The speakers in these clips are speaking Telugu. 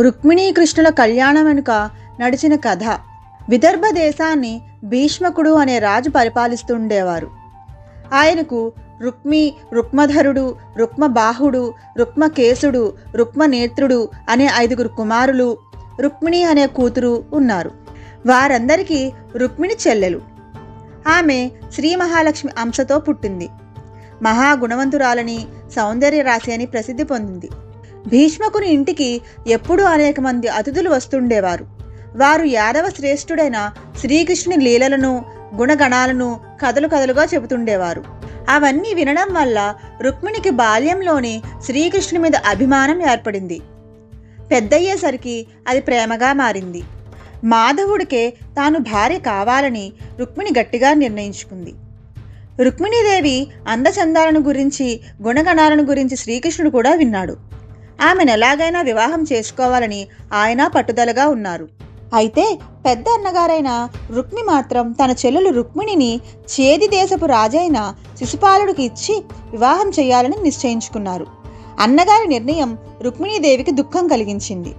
రుక్మిణీ కృష్ణుల కళ్యాణం వెనుక నడిచిన కథ. విదర్భ దేశాన్ని భీష్మకుడు అనే రాజు పరిపాలిస్తుండేవారు. ఆయనకు రుక్మి రుక్మధరుడు రుక్మబాహుడు రుక్మకేశుడు రుక్మనేత్రుడు అనే ఐదుగురు కుమారులు రుక్మిణి అనే కూతురు ఉన్నారు. వారందరికీ రుక్మిణి చెల్లెలు. ఆమె శ్రీ మహాలక్ష్మి అంశతో పుట్టింది. మహాగుణవంతురాలని సౌందర్య రాశి అని ప్రసిద్ధి పొందింది. భీష్మకుని ఇంటికి ఎప్పుడూ అనేక మంది అతిథులు వస్తుండేవారు. వారు యాదవ శ్రేష్ఠుడైన శ్రీకృష్ణుని లీలలను గుణగణాలను కథలు కథలుగా చెబుతుండేవారు. అవన్నీ వినడం వల్ల రుక్మిణికి బాల్యంలోనే శ్రీకృష్ణుని మీద అభిమానం ఏర్పడింది. పెద్దయ్యేసరికి అది ప్రేమగా మారింది. మాధవుడికే తాను భార్య కావాలని రుక్మిణి గట్టిగా నిర్ణయించుకుంది. రుక్మిణీదేవి అందచందాలను గురించి గుణగణాలను గురించి శ్రీకృష్ణుడు కూడా విన్నాడు. ఆమెను ఎలాగైనా వివాహం చేసుకోవాలని ఆయన పట్టుదలగా ఉన్నారు. అయితే పెద్ద అన్నగారైన రుక్మి మాత్రం తన చెల్లెలు రుక్మిణిని చేది దేశపు రాజైన శిశుపాలుడికి ఇచ్చి వివాహం చేయాలని నిశ్చయించుకున్నారు. అన్నగారి నిర్ణయం రుక్మిణీదేవికి దుఃఖం కలిగించింది.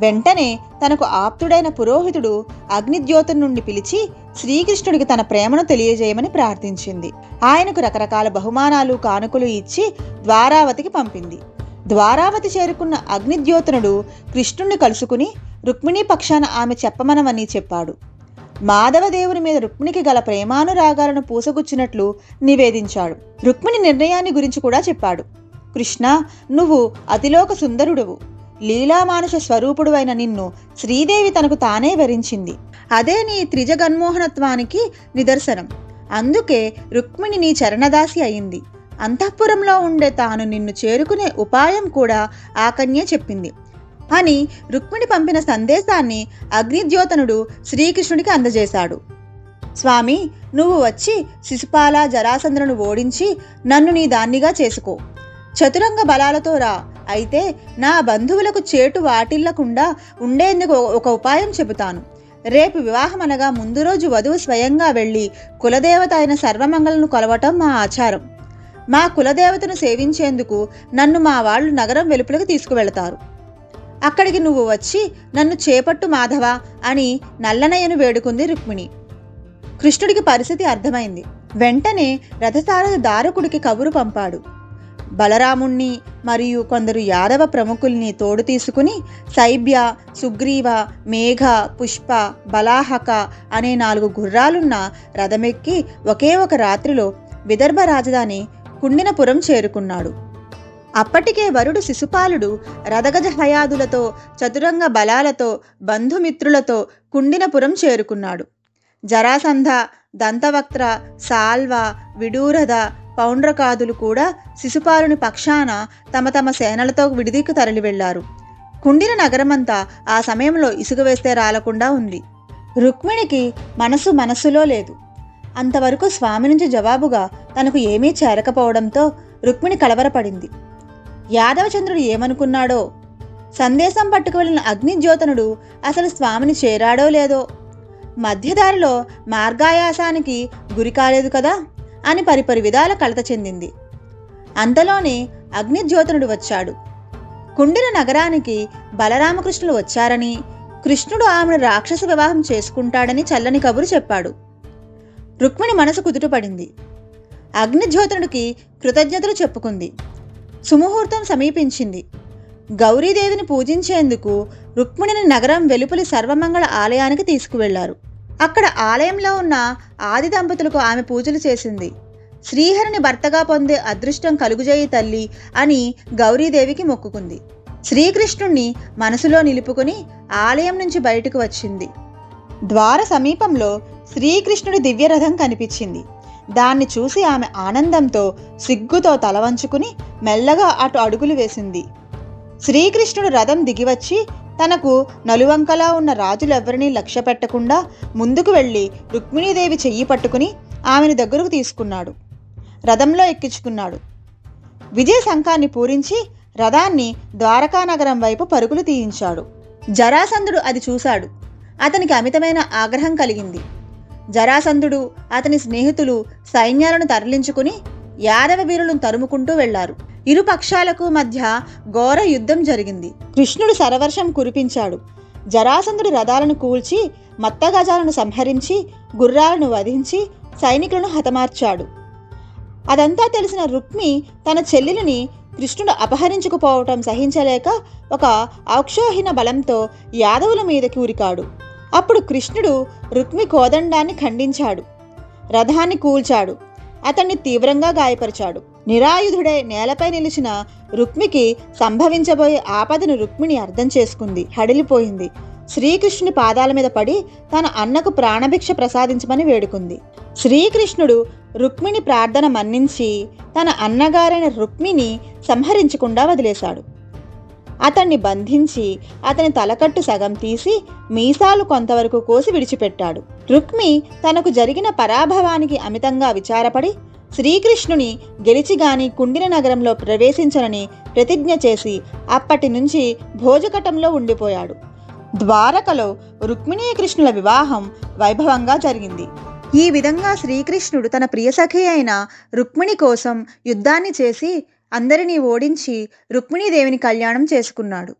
వెంటనే తనకు ఆప్తుడైన పురోహితుడు అగ్నిద్యోతం నుండి పిలిచి శ్రీకృష్ణుడికి తన ప్రేమను తెలియజేయమని ప్రార్థించింది. ఆయనకు రకరకాల బహుమానాలు కానుకలు ఇచ్చి ద్వారావతికి పంపింది. ద్వారావతి చేరుకున్న అగ్నిద్యోతనుడు కృష్ణుణ్ణి కలుసుకుని రుక్మిణీ పక్షాన ఆమె చెప్పమనమని చెప్పాడు. మాధవదేవుని మీద రుక్మిణికి గల ప్రేమానురాగాలను పూసగుచ్చినట్లు నివేదించాడు. రుక్మిణి నిర్ణయాన్ని గురించి కూడా చెప్పాడు. కృష్ణ నువ్వు అతిలోక సుందరుడువు. లీలామానుష స్వరూపుడు అయిన నిన్ను శ్రీదేవి తనకు తానే వరించింది. అదే నీ త్రిజగన్మోహనత్వానికి నిదర్శనం. అందుకే రుక్మిణి నీ చరణదాసి అయింది. అంతఃపురంలో ఉండే తాను నిన్ను చేరుకునే ఉపాయం కూడా ఆకన్యే చెప్పింది. అని రుక్మిణి పంపిన సందేశాన్ని అగ్నిద్యోతనుడు శ్రీకృష్ణుడికి అందజేశాడు. స్వామి నువ్వు వచ్చి శిశుపాల జరాసంద్రను ఓడించి నన్ను నీ దాన్నిగా చేసుకో. చతురంగ బలాలతో రా. అయితే నా బంధువులకు చేటు వాటిల్లకుండా ఉండేందుకు ఒక ఉపాయం చెబుతాను. రేపు వివాహం అనగా ముందు రోజు వధువు స్వయంగా వెళ్ళి కులదేవత అయిన సర్వమంగళను కొలవటం మా ఆచారం. మా కులదేవతను సేవించేందుకు నన్ను మా వాళ్ళు నగరం వెలుపలకు తీసుకువెళతారు. అక్కడికి నువ్వు వచ్చి నన్ను చేపట్టు మాధవ అని నల్లనయ్యను వేడుకుంది రుక్మిణి. కృష్ణుడికి పరిస్థితి అర్థమైంది. వెంటనే రథసారథి దారకుడికి కబురు పంపాడు. బలరాముణ్ణి మరియు కొందరు యాదవ ప్రముఖుల్ని తోడు తీసుకుని సైబ్య సుగ్రీవ మేఘ పుష్ప బలాహక అనే నాలుగు గుర్రాలున్న రథమెక్కి ఒకే ఒక రాత్రిలో విదర్భ రాజధాని కుండినపురం చేరుకున్నాడు. అప్పటికే వరుడు శిశుపాలుడు రథగజ హయాదులతో చతురంగ బలాలతో బంధుమిత్రులతో కుండినపురం చేరుకున్నాడు. జరాసంధ దంతవక్త్ర సాల్వ విడూరథ పౌండ్రకాదులు కూడా శిశుపాలుని పక్షాన తమ తమ సేనలతో విడిదికి తరలి వెళ్ళారు కుండిన నగరమంతా ఆ సమయంలో ఇసుక వేస్తే రాలకుండా ఉంది. రుక్మిణికి మనసు మనస్సులో లేదు. అంతవరకు స్వామి నుంచి జవాబుగా తనకు ఏమీ చేరకపోవడంతో రుక్మిణి కలవరపడింది. యాదవచంద్రుడు ఏమనుకున్నాడో? సందేశం పట్టుకు వెళ్ళిన అగ్నిజ్యోతనుడు అసలు స్వామిని చేరాడో లేదో? మధ్యదారిలో మార్గాయాసానికి గురి కాలేదు కదా? అని పరిపరి విధాల కలత చెందింది. అంతలోనే అగ్నిజ్యోతనుడు వచ్చాడు. కుండిన నగరానికి బలరామకృష్ణులు వచ్చారని కృష్ణుడు ఆమెను రాక్షస వివాహం చేసుకుంటాడని చల్లని కబురు చెప్పాడు. రుక్మిణి మనసు కుదుటపడింది. అగ్నిజ్యోతనుడికి కృతజ్ఞతలు చెప్పుకుంది. సుముహూర్తం సమీపించింది. గౌరీదేవిని పూజించేందుకు రుక్మిణిని నగరం వెలుపలి సర్వమంగళ ఆలయానికి తీసుకువెళ్ళారు. అక్కడ ఆలయంలో ఉన్న ఆది దంపతులకు ఆమె పూజలు చేసింది. శ్రీహరిని భర్తగా పొందే అదృష్టం కలుగుజేయి తల్లి అని గౌరీదేవికి మొక్కుకుంది. శ్రీకృష్ణుణ్ణి మనసులో నిలుపుకుని ఆలయం నుంచి బయటకు వచ్చింది. ద్వార సమీపంలో శ్రీకృష్ణుడి దివ్యరథం కనిపించింది. దాన్ని చూసి ఆమె ఆనందంతో సిగ్గుతో తల వంచుకుని మెల్లగా అటు అడుగులు వేసింది. శ్రీకృష్ణుడు రథం దిగివచ్చి తనకు నలువంకలా ఉన్న రాజులెవ్వరినీ లక్ష్య పెట్టకుండా ముందుకు వెళ్ళి రుక్మిణీదేవి చెయ్యి పట్టుకుని ఆమెను దగ్గరకు తీసుకున్నాడు. రథంలో ఎక్కించుకున్నాడు. విజయ శంఖాన్ని పూరించి రథాన్ని ద్వారకానగరం వైపు పరుగులు తీయించాడు. జరాసంధుడు అది చూశాడు. అతనికి అమితమైన ఆగ్రహం కలిగింది. జరాసంధుడు అతని స్నేహితులు సైన్యాలను తరలించుకుని యాదవ వీరులను తరుముకుంటూ వెళ్ళారు. ఇరు పక్షాలకు మధ్య ఘోర యుద్ధం జరిగింది. కృష్ణుడు సరవర్షం కురిపించాడు. జరాసంధుడి రథాలను కూల్చి మత్తగజాలను సంహరించి గుర్రాలను వధించి సైనికులను హతమార్చాడు. అదంతా తెలిసిన రుక్మి తన చెల్లెలిని కృష్ణుడు అపహరించుకుపోవటం సహించలేక ఒక ఔక్షోహిన బలంతో యాదవుల మీదకి ఉరికాడు. అప్పుడు కృష్ణుడు రుక్మి కోదండాన్ని ఖండించాడు. రథాన్ని కూల్చాడు. అతన్ని తీవ్రంగా గాయపరిచాడు. నిరాయుధుడే నేలపై నిలిచిన రుక్మికి సంభవించబోయే ఆపదను రుక్మిణి అర్థం చేసుకుంది. హడిలిపోయింది. శ్రీకృష్ణుని పాదాల మీద పడి తన అన్నకు ప్రాణభిక్ష ప్రసాదించమని వేడుకుంది. శ్రీకృష్ణుడు రుక్మిణి ప్రార్థన మన్నించి తన అన్నగారైన రుక్మిని సంహరించకుండా వదిలేశాడు. అతన్ని బంధించి అతని తలకట్టు సగం తీసి మీసాలు కొంతవరకు కోసి విడిచిపెట్టాడు. రుక్మి తనకు జరిగిన పరాభవానికి అమితంగా విచారపడి శ్రీకృష్ణుని గెలిచిగాని కుండిన నగరంలో ప్రవేశించనని ప్రతిజ్ఞ చేసి అప్పటి నుంచి భోజకటంలో ఉండిపోయాడు. ద్వారకలో రుక్మిణీ కృష్ణుల వివాహం వైభవంగా జరిగింది. ఈ విధంగా శ్రీకృష్ణుడు తన ప్రియసఖి అయిన రుక్మిణి కోసం యుద్ధాన్ని చేసి అందరినీ ఓడించి రుక్మిణీదేవిని కళ్యాణం చేసుకున్నాడు.